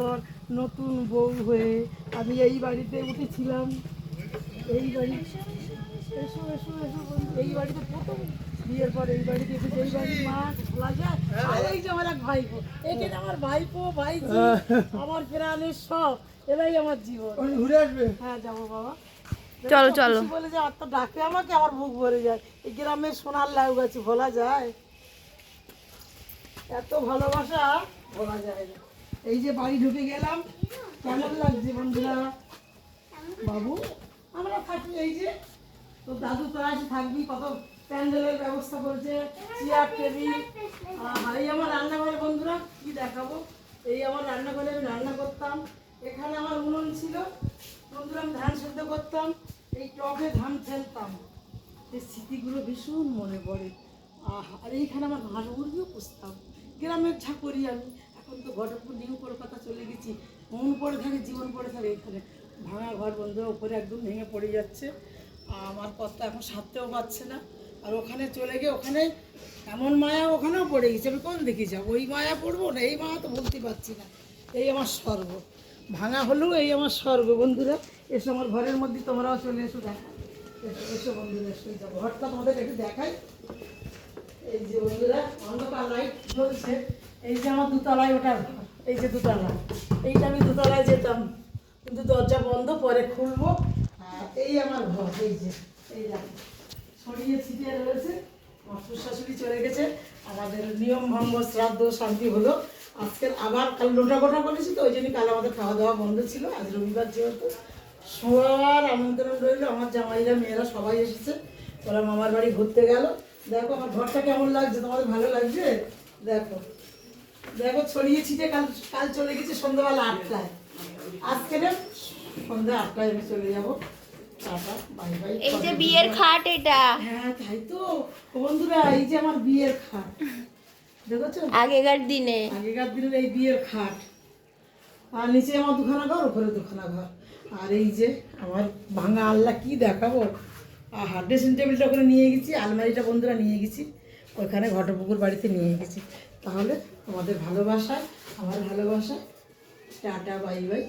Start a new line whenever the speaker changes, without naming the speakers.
পর নতুন বউ হয়ে আমি এই বাড়িতে উঠেছিলাম। এই বাড়ি এসো এসো এসো এই বাড়িতে প্রথম বিয়ের পর এই বাড়িতে এসেছি। এই বাড়ির মাছ খোলা যায়। আর এই যে আমার এক ভাইপো। একে আমার ভাইপো ভাইজি আমার প্রাণের সব এরাই আমার জীবন।
ঘুরে আসবে?
হ্যাঁ যাব বাবা।
চলো, চলো।
বলে যে আত্মা ডাকে আমাকে আমার বুক ভরে যায়। এই গ্রামের সোনার লাউ গাছে ভোলা যায়। এত ভালোবাসা বলা যায় না। এই যে বাড়ি ঢুকে গেলাম। কেমন লাগছে বন্ধুরা? বাবু, আমরা থাকি এই যে, তো দাদু তো আসে থাকবি, কত প্যান্ডেলের ব্যবস্থা করেছে চেয়ার টেবিল আর এই আমার রান্নাঘরে বন্ধুরা, কি দেখাবো? এই আমার রান্নাঘরে আমি রান্না করতাম। এখানে আমার উনুন ছিল। বন্ধুরা, আমি ধান সেদ্ধ করতাম। এই টবে ধান ফেলতাম। এই স্মৃতিগুলো ভীষণ মনে পড়ে। আর এইখানে আমার হাঁস মুরগিও পুষতাম গ্রামের ঝাঁকরি আমি। এখন তো ঘটকপুর নিউ কলকাতা চলে গেছি। মন পড়ে থাকে, জীবন পড়ে থাকে এখানে। ভাঙা ঘর বন্ধ, উপরে একদম ভেঙে পড়ে যাচ্ছে। আমার কর্তা এখন সারতেও পারছে না। আর ওখানে চলে গিয়ে ওখানে এমন মায়া ওখানেও পড়ে গেছে। আমি কোন দেখি যাব? ওই মায়া পড়ব না? এই মায়া তো বলতে পারছি না। এই আমার স্বর্গ। ভাঙা হলেও এই আমার স্বর্গ। বন্ধুরা, এসো আমার ঘরের মধ্যে, তোমরাও চলে এসো, দেখা। এসো বন্ধুরা, এসো ঘরটা তোমাদের একটু দেখাই। এই যে বন্ধুরা, অন্ধকার লাইট জ্বলছে। এই যে আমার দুতলায় ঘর এই যে দুতলা, এইটা আমি দুতলায় যেতাম। কিন্তু দরজা বন্ধ, পরে খুলবো। এই আমার ঘর, এই যে, এই ছড়িয়ে ছিটিয়ে রয়েছে। আমার শাশুড়ি চলে গেছে। আমাদের নিয়ম, ভঙ্গ, শ্রাদ্ধ, শান্তি হলো। আজকের আবার কাল লোটা গোটা করেছি তো, ওই জন্য কাল আমাদের খাওয়া দাওয়া বন্ধ ছিল। আজ রবিবার যেহেতু। সবার আমন্ত্রণ রইল। আমার জামাইরা, মেয়েরা সবাই এসেছে। ওরা মামার বাড়ি ঘুরতে গেল। দেখো আমার ঘরটা কেমন লাগছে? তোমাদের ভালো লাগছে? দেখো। দেখো ছড়িয়ে ছিটে কাল কাল চলে গেছে সন্ধ্যাবেলা আটটায়। আজকে না সন্ধ্যা আটটায় আমি চলে যাব।
এই যে বিয়ের খাট এটা।
হ্যাঁ তাই তো। বন্ধুরা এই যে আমার বিয়ের খাট। দেখেছ?
আগেকার দিনে।
আগেকার দিনের এই বিয়ের খাট। আর নিচে আমার দুখানা ঘর উপরে দুখানা ঘর। আর এই যে আমার ভাঙা আল্লাহ কি দেখাবো? আর ড্রেসিং টেবিলটা ওখানে নিয়ে গেছি আলমারিটা বন্ধুরা নিয়ে গেছি। ওইখানে ঘটপুকুর বাড়িতে নিয়ে গেছি। তাহলে তোমাদের ভালোবাসায় আমার ভালোবাসায় টাটা বাই বাই